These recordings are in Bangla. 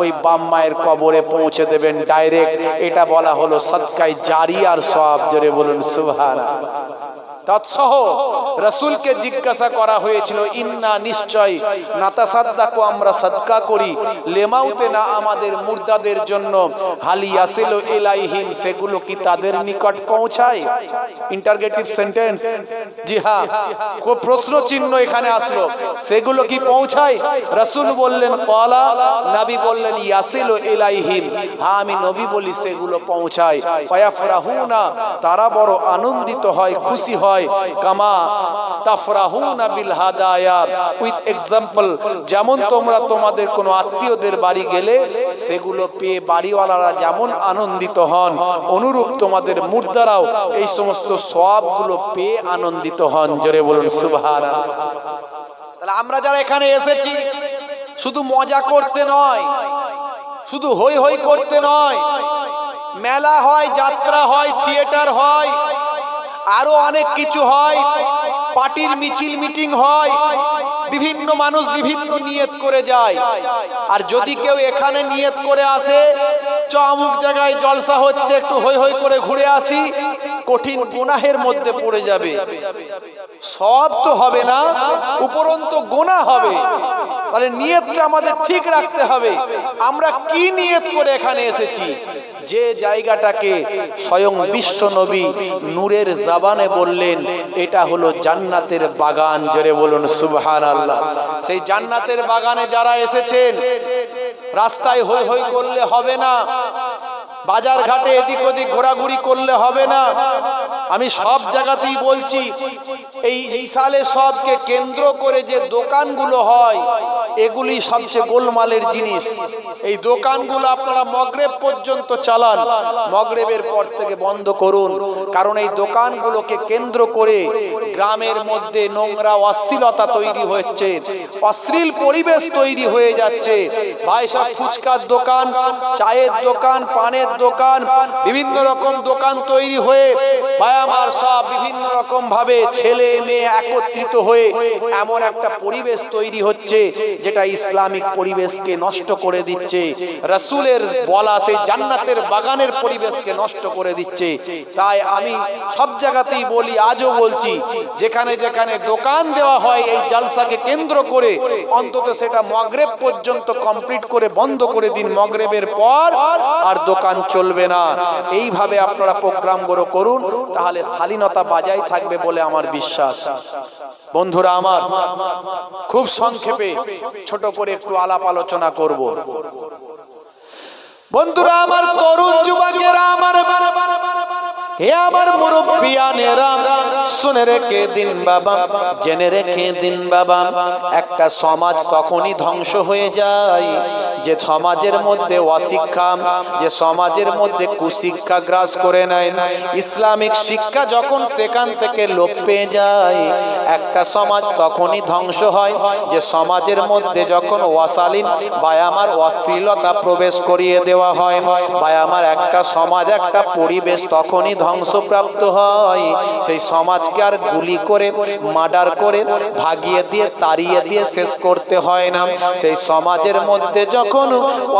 ওই বাম মায়ের কবরে পৌঁছে দেবেন ডাইরেক্ট। এটা বলা হলো সৎকাই জারি আর সব জোরে বলুন সুবহান তৎসহ রসুলকে জিজ্ঞাসা করা হয়েছিল, ইন্না নিশ্চয় নাতা সাদ্দাকো আমরা সাদকা করি। লেমাউতে না আমাদের মুর্দাদের জন্য? হালি আসিল এলাইহিম সেগুলো কি তাদের নিকট পৌঁছায়? ইন্টারগেটিভ সেন্টেন্স জি হ্যাঁ কো- প্রশ্ন চিহ্ন এখানে আসলো। সেগুলো কি পৌঁছায়? রসুল বললেন, কলা। নবী বললেন, ইয়াসিল এলাইহিম হ্যাঁ আমি নবী বলি, সেগুলো পৌঁছায়। পায়াফরাহুনা তারা বড় আনন্দিত হয়, খুশি হয়। কামা তাফরাহুনা বিল হাদায়া উইথ এক্সাম্পল যেমন তোমরা তোমাদের কোনো আত্মীয়দের বাড়ি গেলে, সেগুলো পেয়ে বাড়িওয়ালারা যেমন আনন্দিত হন, অনুরূপ তোমাদের মুর্দারাও এই সমস্ত সবগুলো পেয়ে আনন্দিত হন। জোরে বলুন, সুবহানাল্লাহ। তাহলে আমরা যারা এখানে এসেছি, শুধু মজা করতে নয়, শুধু হই হই করতে নয়, মেলা হয়, যাত্রা হয়, থিয়েটার হয় আরও অনেক কিছু হয়। পার্টির মিছিল মিটিং হয়। বিভিন্ন মানুষ বিভিন্ন নিয়ত করে যায়। আর যদি কেউ এখানে নিয়ত করে আসে, চ, অমুক জায়গায় জলসা হচ্ছে, একটু হৈ হৈ করে ঘুরে আসি, কঠিন গুনাহের মধ্যে পড়ে যাবে। সব তো হবে না, উপরন্ত গোনা হবে। তাহলে নিয়তটা আমাদের ঠিক রাখতে হবে। আমরা কি নিয়ত করে এখানে এসেছি? যে জায়গাটাকে স্বয়ং বিশ্ব নবী নূরের জাবানে বললেন, এটা হলো জান্নাতের বাগান, জোরে বলুন সুবহান আল্লাহ সেই জান্নাতের বাগানে যারা এসেছেন, রাস্তায় হই হই করলে হবে না, বাজার ঘাটে এদিক ওদিক ঘোরাঘুরি করলে হবে না। আমি সব জায়গাতেই বলছি, এই এই সালে সবকে কেন্দ্র করে যে দোকানগুলো হয়, এগুলি সবচেয়ে গোলমালের জিনিস। এই দোকানগুলো আপনারা মগরেব পর্যন্ত চালান, মগরেবের পর থেকে বন্ধ করুন। কারণ এই দোকানগুলোকে কেন্দ্র করে গ্রামের মধ্যে নোংরা অশ্লীলতা তৈরি হচ্ছে, অশ্লীল পরিবেশ তৈরি হয়ে যাচ্ছে। ভাই, সব ফুচকার দোকান, চায়ের দোকান, পানের দোকান, বিভিন্ন রকম দোকান তৈরি হয়ে, ভাই আমার সব বিভিন্ন রকম ভাবে ছেলে মেয়ে একত্রিত হয়ে এমন একটা পরিবেশ তৈরি হচ্ছে যেটা ইসলামিক পরিবেশকে নষ্ট করে দিচ্ছে। রাসূলের বলা সেই জান্নাতের বাগানের পরিবেশকে নষ্ট করে দিচ্ছে। তাই আমি সব জায়গাতেই বলি, আজও বলছি, যেখানে যেখানে দোকান দেওয়া হয় এই জালসাকে কেন্দ্র করে অন্তত সেটা মগরেব পর্যন্ত কমপ্লিট করে বন্ধ করে দিন মগরেবের পর, আর দোকান চলবে না। এইভাবে আপনারা প্রোগ্রামগুলো করুন তাহলে শালীনতা বাজাই থাকবে বলে আমার বিশ্বাস। বন্ধুরা আমার, খুব সংক্ষেপে ছোট করে একটু আলাপ আলোচনা করব। বন্ধুরা আমার তরুণ যুবকেরা আমার হে আমার মুরব্বিয়ানেরা শুনে রেখে দিন বাবা, জেনে রেখে দিন বাবা, একটা সমাজ তখনই ধ্বংস হয়ে যায়, যে সমাজের মধ্যে অশিক্ষা, যে সমাজের মধ্যে কুশিক্ষা গ্রাস করে নেয়। ইসলামিক শিক্ষা যখন সেখান থেকে লোপ পেয়ে যায়, একটা সমাজ তখনই ধ্বংস হয়, যে সমাজের মধ্যে যখন অশালীন বা আমার অশ্লীলতা প্রবেশ করিয়ে দেওয়া হয়, বা আমার একটা সমাজ, একটা পরিবেশ তখনই ধ্বংসপ্রাপ্ত হয়। সেই সমাজকে আর গুলি করে, মার্ডার করে, ভাগিয়ে দিয়ে, তাড়িয়ে দিয়ে শেষ করতে হয় না। সেই সমাজের মধ্যে যখন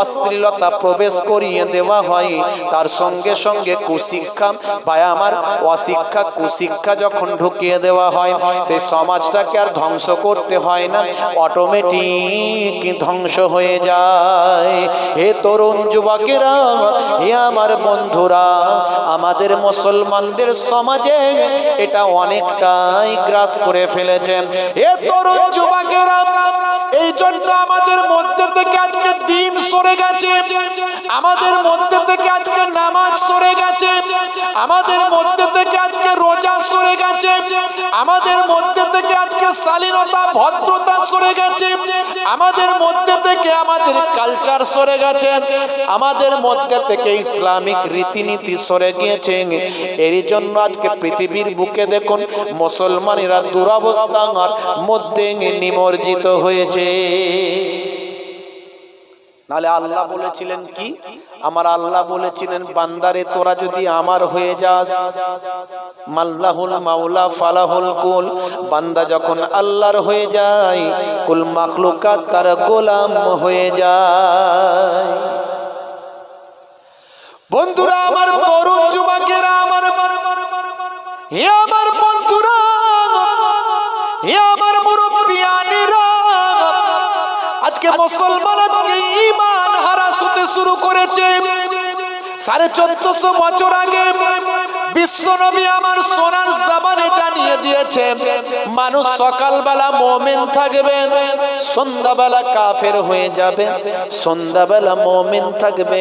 অশ্লীলতা প্রবেশ করিয়ে দেওয়া হয়, তার সঙ্গে সঙ্গে কুশিক্ষা বা আমার অশিক্ষা, কুশিক্ষা যখন ঢুকিয়ে দেওয়া হয়, সেই সমাজটাকে আর ধ্বংস করতে হয় না। অটোমেটিক ধ্বংস হয়ে যায়। হে তরুণ যুবকেরা, হে আমার বন্ধুরা, আমাদের মুসলমানদের সমাজে এটা অনেকটাই গ্রাস করে ফেলেছেন এ তরুণ যুবকেরা, এই জন্য আমাদের মধ্যে থেকে আজকে দিন সরে গেছে। আমাদের মধ্যে থেকে আজকে নামাজ সরে গেছে। আমাদের মধ্যে থেকে আজকে রোজা সরে গেছে। আমাদের মধ্যে থেকে আজকে শালীনতা, ভদ্রতা সরে গেছে। আমাদের মধ্যে থেকে আমাদের কালচার সরে গেছে। আমাদের মধ্যে থেকে ইসলামিক রীতিনীতি সরে গিয়েছে। এরই জন্য আজকে পৃথিবীর বুকে দেখুন, মুসলমানেরা আমার মধ্যে নিমজ্জিত হয়েছে। নালে আল্লাহ বলেছিলেন কি? আমার আল্লাহ বলেছিলেন, বান্দারে, তোরা যদি আমার হয়ে যাস, মাল্লাহুল মাওলা ফালাহুল কুল। বান্দা যখন আল্লাহর হয়ে যায়, কুল মাখলুকাত তার গোলাম হয়ে যায়। বন্ধুরা, আমার তরুণ যুবকেরা, আমার হে আমার বন্ধুরা, হে আমার মুরব্বিয়ানেরা, আজকে মুসলমান হতে শুরু করেছে। সাড়ে চোদ্দশো বছর আগে বিশ্ব নবী আমার সোনার জামানে জানিয়ে দিয়েছে, মানুষ সকালবেলা মোমেন থাকবে, সন্ধ্যাবেলা কাফের হয়ে যাবে। সন্ধ্যাবেলা মোমেন থাকবে,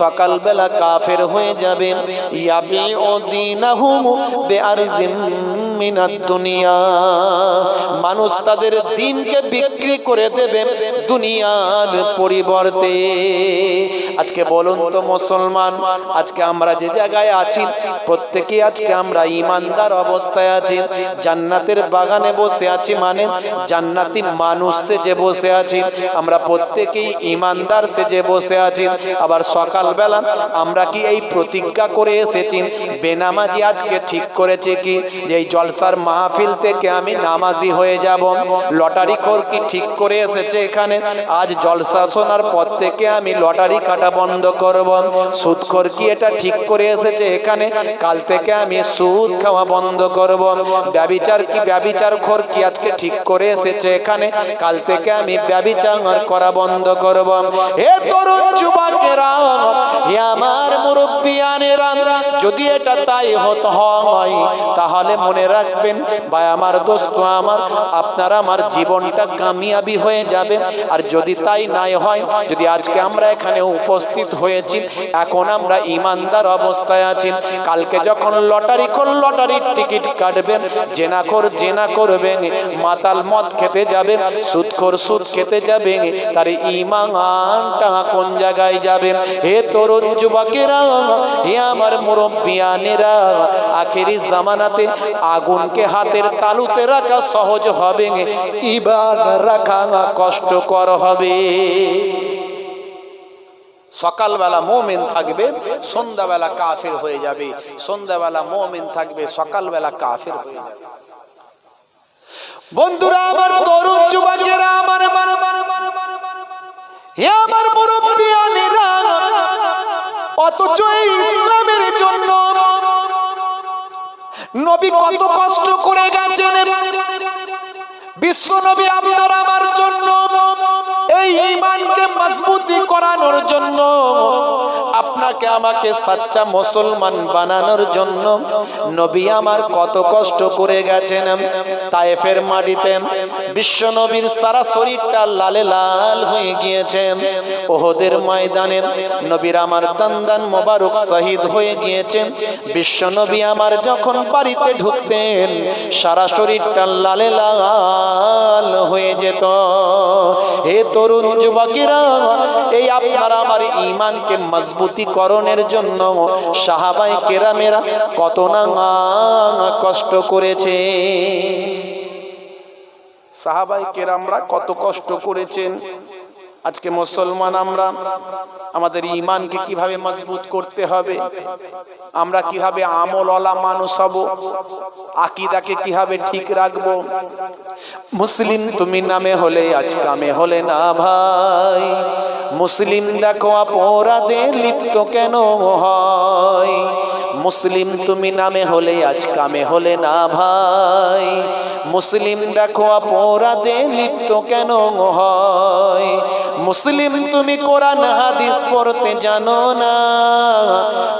সকালবেলা কাফের হয়ে যাবে। ইয়াবি ও দিনাহু বেআরজিম মানুষ তাদের দিনকে বিক্রি করে দেবে দুনিয়ার পরিবর্তে। আজকে বলুন তো মুসলমান, আজকে আমরা যে জায়গায় আছি প্রত্যেকে আজকে আমরা ইমানদার অবস্থায় আছি। জান্নাতের বাগানে বসে আছি মানে জান্নাতি মানুষ সেজে বসে আছি। আমরা প্রত্যেকেই ইমানদার সেজে বসে আছি। আবার সকালবেলা আমরা কি এই প্রতিজ্ঞা করে এসেছি? বেনামাজি আজকে ঠিক করেছে কি? যে এই জলসার মাহফিল থেকে আমি নামাজি হয়ে যাব। লটারি খোর কি ঠিক করে এসেছে এখানে? আজ জলসা শোনার পর থেকে আমি লটারি কাটা বন্ধ করব। সুদখোর কি এটা ঠিক করে এসেছে এখানে? কাল থেকে আমি সুদ খাওয়া বন্ধ করব। ব্যবিচার কি ব্যবিচার খোর কি আজকে ঠিক করে এসেছে এখানে? কাল থেকে আমি ব্যবিচার করা বন্ধ করব। হে তরুণ যুবকেরা, হে আমার মুরব্বিয়ানেরা যদি এটা তাই হতো হয়, তাহলে মনে রাখবেন। বা আমার দোস্ত, আমার, আপনার আমার জীবনটা কামিয়াবি হয়ে যাবে। আর যদি তাই নাই হয়, যদি আজকে আমরা এখানে উপস্থিত হয়েছি, এখন আমরা ইমানদার অবস্থায় আছি। কালকে যখন লটারি কর লটারির টিকিট কাটবেন, জেনাখোর জেনা করবেন, মাতাল মদ খেতে যাবে সুদখোর সুদ খেতে যাবে তার ইমানটা কোন জায়গায় যাবে? হে তরুণ যুবকেরা, হে আমার মুরব্বিয়ানেরা, আখেরি জামানাতে আগুনকে হাতের তালুতে রাখা সহজ হবে ইবাদ রাখা কষ্টকর হবে সকালবেলা মোমেন থাকবে সন্ধ্যাবেলা কাফের হয়ে যাবে সন্ধ্যাবেলা মোমেন থাকবে সকালবেলা কাফের হয়ে যাবে বন্ধুরা আমার তরুণ যুবকেরা আমার হে আমার মুরব্বিয়ানেরা নবী কত কষ্ট করে গেছেন। বিশ্ব নবী আপনার আমার জন্য। এই ইমানকে মজবুতি করানোর জন্য। আপনাকে আমাকে সাচ্চা মুসলমান বানানোর জন্য নবী আমার কত কষ্ট করে গেছেন। তায়েফের মাটিতে বিশ্ব নবীর সারা শরীরটা লালে লাল হয়ে গিয়েছে। ওহদের ময়দানে নবীর আমার দান্দান মোবারক শহীদ হয়ে গিয়েছে। বিশ্ব নবী আমার যখন বাড়িতে ঢুকতেন, সারা শরীরটা লালে লাল হয়ে যেত। হে তরুণ যুবকেরা, এই আপনার আমার ইমানকে মজবুতিকরণের জন্য সাহাবাই কেরামেরা কত না কষ্ট করেছে। সাহাবাই কেরামরা কত কষ্ট করেছেন। আজকে মুসলমান আমরা, আমাদের ইমানকে কীভাবে মজবুত করতে হবে? আমরা কীভাবে আমলওয়ালা মানুষ হব? আকিদাকে কীভাবে ঠিক রাখব? মুসলিম তুমি নামে হলে আজ কামে হলে না ভাই। মুসলিম দেখো অপরাধে লিপ্ত কেন হয়? মুসলিম তুমি নামে হলে আজ কামে হলে না ভাই। মুসলিম দেখো অপরাধে লিপ্ত কেন হয়? মুসলিম তুমি কোরআন, হাদিস পড়তে জানো না।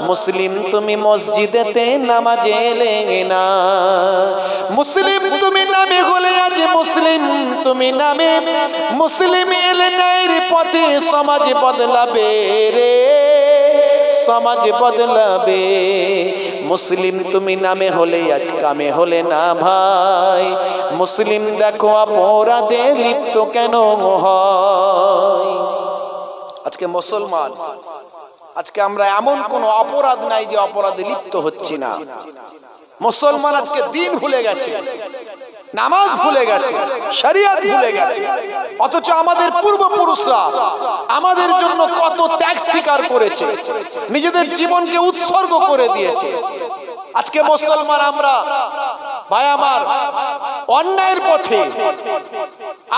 মুসলিম তুমি মসজিদেতে নামাজে এলে না। মুসলিম তুমি নামে হলে আজ মুসলিম তুমি নামে। মুসলিম এলে নাইর পথে সমাজ বদলাবে রে। সমাজ বদলাবে। মুসলিম তুমি নামে হলে আজ কামে হলে না ভাই। মুসলিম দেখো অপরাধে লিপ্ত কেন হয়? আজকে মুসলমান, আজকে আমরা এমন কোন অপরাধ নাই যে অপরাধে লিপ্ত হচ্ছি না। মুসলমান আজকে দিন ভুলে গেছে। নামাজ ভুলে গেছে, শরিয়ত ভুলে গেছে। অথচ আমাদের পূর্বপুরুষরা আমাদের জন্য কত ত্যাগ স্বীকার করেছে, নিজেদের জীবনকে উৎসর্গ করে দিয়েছে। আজকে মুসলমান আমরা, ভাই আমার, অন্যায়ের পথে,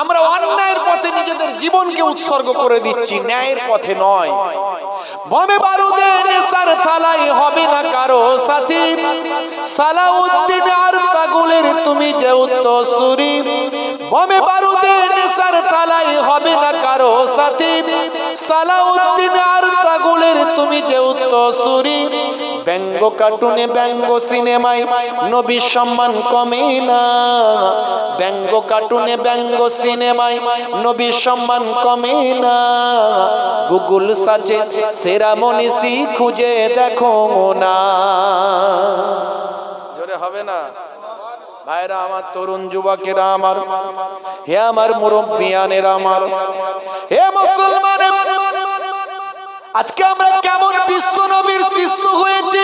আমরা অন্যায়ের পথে নিজেদের জীবনকে উৎসর্গ করে দিচ্ছি, ন্যায়ের পথে নয়। বমে বারুদে নেশার থালাই হবে না কারও সাথী। সালাউদ্দিন আর তাগুলের তুমি যে উত্তর সুরি বমে বারুদে নেশার থালাই হবে না কারও সাথী। সালাউদ্দিন আর তাগুলের তুমি যে উত্তরসূরি। ব্যঙ্গ কার্টুনে ব্যঙ্গ সিনেমায় নবীর সম্মান কমে না। ব্যঙ্গ কার্টুনে ব্যঙ্গ সিনেমায় নবীর সম্মান কমে না। গুগল সার্চে সেরা মনীষী খুঁজে দেখো না। জোরে হবে না? ভাইরা, আমার তরুণ যুবকেরা, আমার, হে আমার মুরব্বিয়ানের আমার, হে মুসলমান আজকে আমরা কেমন বিশ্ব নবীর শিষ্য হয়েছি?